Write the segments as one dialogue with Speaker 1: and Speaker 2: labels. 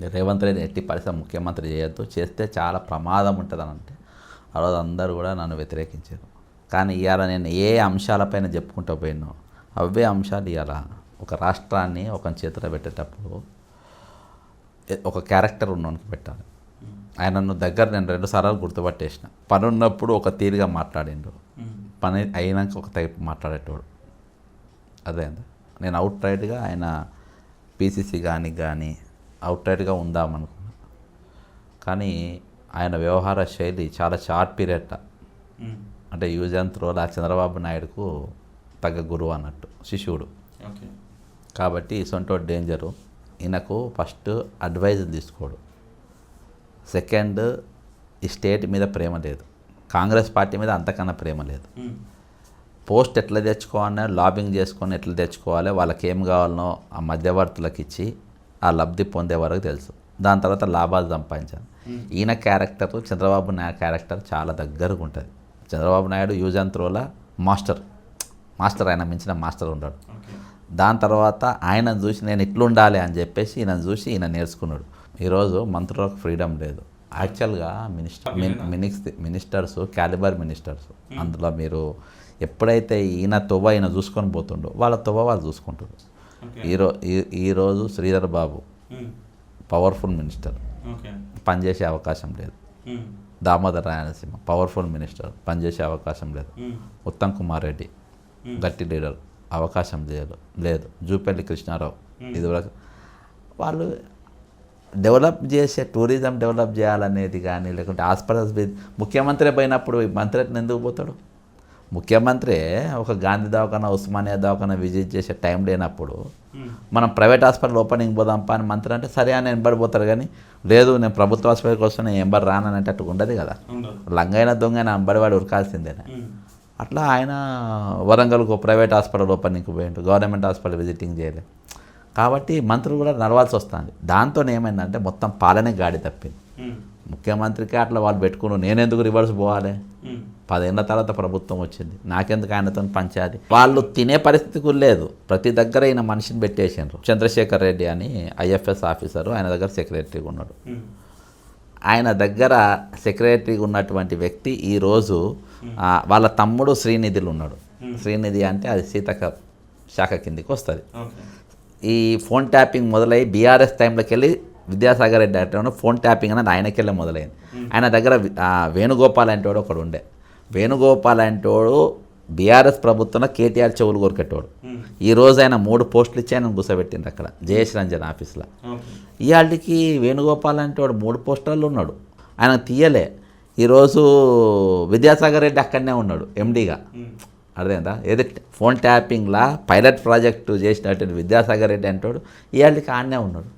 Speaker 1: రేవంత్ రెడ్డి ఎట్టి పరిస్థితి ముఖ్యమంత్రి చేయొద్దు. చేస్తే చాలా ప్రమాదం ఉంటుందని అంటే ఆ రోజు అందరూ కూడా నన్ను వ్యతిరేకించారు. కానీ ఇవాళ నేను ఏ అంశాలపైన చెప్పుకుంటూ పోయినో అవే అంశాలు ఇవాళ ఒక రాష్ట్రాన్ని ఒక చేతిలో పెట్టేటప్పుడు ఒక క్యారెక్టర్ ఉన్నోనికి పెట్టాలి. ఆయన నన్ను దగ్గర నేను రెండు సార్లు గుర్తుపట్టేసిన. పని ఉన్నప్పుడు ఒక తీరుగా మాట్లాడిండు. పని అయినాక ఒక టైప్ మాట్లాడేటోడు. అదే నేను అవుట్ రైట్గా ఆయన పీసీసీ కానీ కానీ అవుట్ రైట్గా ఉందామనుకున్నా కానీ ఆయన వ్యవహార శైలి చాలా షార్ట్ పీరియడ్ అంటే యూజ్ అండ్ త్రోలా చంద్రబాబు నాయుడుకు తగ్గ గురువు అన్నట్టు శిష్యుడు.
Speaker 2: ఓకే.
Speaker 1: కాబట్టి ఇసొంటో డేంజరు. ఈయనకు ఫస్ట్ అడ్వైజ్ తీసుకోడు. సెకండ్ ఈ స్టేట్ మీద ప్రేమ లేదు. కాంగ్రెస్ పార్టీ మీద అంతకన్నా ప్రేమ లేదు. పోస్ట్ ఎట్లా తెచ్చుకోవాలన్నా లాబింగ్ చేసుకొని ఎట్లా తెచ్చుకోవాలి వాళ్ళకి ఏం కావాలనో ఆ మధ్యవర్తులకు ఇచ్చి ఆ లబ్ధి పొందే వరకు తెలుసు. దాని తర్వాత లాభాలు సంపాదించాలి ఈయన క్యారెక్టర్ చంద్రబాబు నాయుడు క్యారెక్టర్ చాలా దగ్గరగా ఉంటుంది. చంద్రబాబు నాయుడు యూజ్ అండ్ త్రోలా మాస్టర్ మాస్టర్ ఆయన మించిన మాస్టర్ ఉన్నాడు దాని తర్వాత ఆయన చూసి నేను ఇట్లుండాలి అని చెప్పేసి ఈయన చూసి ఈయన నేర్చుకున్నాడు. ఈరోజు మంత్రులకు ఫ్రీడమ్ లేదు. యాక్చువల్గా మినిస్టర్ మినిక్స్ మినిస్టర్స్ క్యాలిబర్ మినిస్టర్స్ అందులో మీరు ఎప్పుడైతే ఈయన తొవ్వ ఈయన చూసుకొని పోతుండో వాళ్ళ తొవ్వ వాళ్ళు చూసుకుంటారు ఈరో ఈ- ఈరోజు శ్రీధర్ బాబు పవర్ఫుల్ మినిస్టర్. పనిచేసే అవకాశం లేదు. Damodar Rayalaseema powerful minister. పనిచేసే అవకాశం లేదు. ఉత్తమ్ కుమార్ రెడ్డి గట్టి లీడర్. అవకాశం లేదు లేదు. జూపల్లి కృష్ణారావు ఇది వరకు వాళ్ళు డెవలప్ చేసే టూరిజం డెవలప్ చేయాలనేది కానీ లేకుంటే హాస్పిటల్స్ ముఖ్యమంత్రి పోయినప్పుడు మంత్రి ఎందుకు పోతాడు? ముఖ్యమంత్రి ఒక గాంధీ దవాఖాన ఉస్మానియా దవాఖాన విజిట్ చేసే టైం లేనప్పుడు మనం ప్రైవేట్ హాస్పిటల్ ఓపెనింగ్ పోదాంపా అని మంత్రి అంటే సరే అని ఎంబడిపోతారు కానీ లేదు నేను ప్రభుత్వ హాస్పిటల్కి వస్తే నేను ఎంబడి రానని అంటే అట్టు ఉండదు. కదా లంగైన దొంగైన అంబడివాడు ఉరకాల్సిందేనా అట్లా ఆయన వరంగల్కు ప్రైవేట్ హాస్పిటల్ ఓపెనింగ్కి పోయిండు గవర్నమెంట్ హాస్పిటల్ విజిటింగ్ చేయలే. కాబట్టి మంత్రులు కూడా నడవాల్సి వస్తుంది. దాంతో ఏమైందంటే మొత్తం పాలనే గాడి తప్పింది. ముఖ్యమంత్రికి అట్లా వాళ్ళు పెట్టుకుని నేనెందుకు రివర్స్ పోవాలి? పదేళ్ళ తర్వాత ప్రభుత్వం వచ్చింది. నాకెందుకు ఆయనతో పంచాది? వాళ్ళు తినే పరిస్థితి కూడా లేదు. ప్రతి దగ్గర ఈయన మనిషిని పెట్టేసిండ్రు. చంద్రశేఖర్ రెడ్డి అని ఐఎఫ్ఎస్ ఆఫీసరు ఆయన దగ్గర సెక్రటరీగా ఉన్నాడు. ఆయన దగ్గర సెక్రటరీగా ఉన్నటువంటి వ్యక్తి ఈరోజు వాళ్ళ తమ్ముడు శ్రీనిధిలు ఉన్నాడు. శ్రీనిధి అంటే అది సీతక శాఖ కిందికి వస్తుంది. ఈ ఫోన్ ట్యాపింగ్ మొదలై బీఆర్ఎస్ టైంలోకి వెళ్ళి విద్యాసాగర్ రెడ్డి అంటే ఫోన్ ట్యాపింగ్ అనేది ఆయనకెళ్ళే మొదలైంది. ఆయన దగ్గర వేణుగోపాల్ అంటే వాడు ఒకడు ఉండే. వేణుగోపాల్ అంటే వాడు బీఆర్ఎస్ ప్రభుత్వంలో కేటీఆర్ చెవులు కొరికెట్టోడు ఈ రోజు ఆయన మూడు పోస్టులు ఇచ్చి ఆయన కూర్చోబెట్టింది అక్కడ జయేష్ రంజన్ ఆఫీస్లో ఇవాళకి వేణుగోపాల్ అంటే వాడు మూడు పోస్టర్లు ఉన్నాడు. ఆయన తీయలే. ఈరోజు విద్యాసాగర్ రెడ్డి అక్కడనే ఉన్నాడు ఎండీగా. అర్థమైందా? ఏది ఫోన్ ట్యాపింగ్లా పైలట్ ప్రాజెక్టు చేసినటువంటి విద్యాసాగర్ రెడ్డి అంటాడు ఇవాళకి ఆడనే ఉన్నాడు.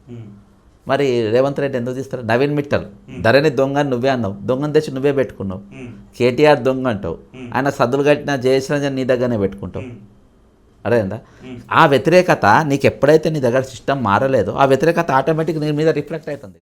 Speaker 1: మరి రేవంత్ రెడ్డి ఎందుకు తీస్తారు? నవీన్ మిట్టల్. ధరణి దొంగ అని నువ్వే అన్నావు. దొంగని తెచ్చి నువ్వే పెట్టుకున్నావు. కేటీఆర్ దొంగ అంటావు. ఆయన సద్దులు కట్టిన జయశ్రంజన్ నీ దగ్గరనే పెట్టుకుంటావు. అర్థమైందా? ఆ వ్యతిరేకత నీకు ఎప్పుడైతే నీ దగ్గర సిస్టమ్ మారలేదో ఆ వ్యతిరేకత ఆటోమేటిక్ నీ మీద రిఫ్లెక్ట్ అవుతుంది.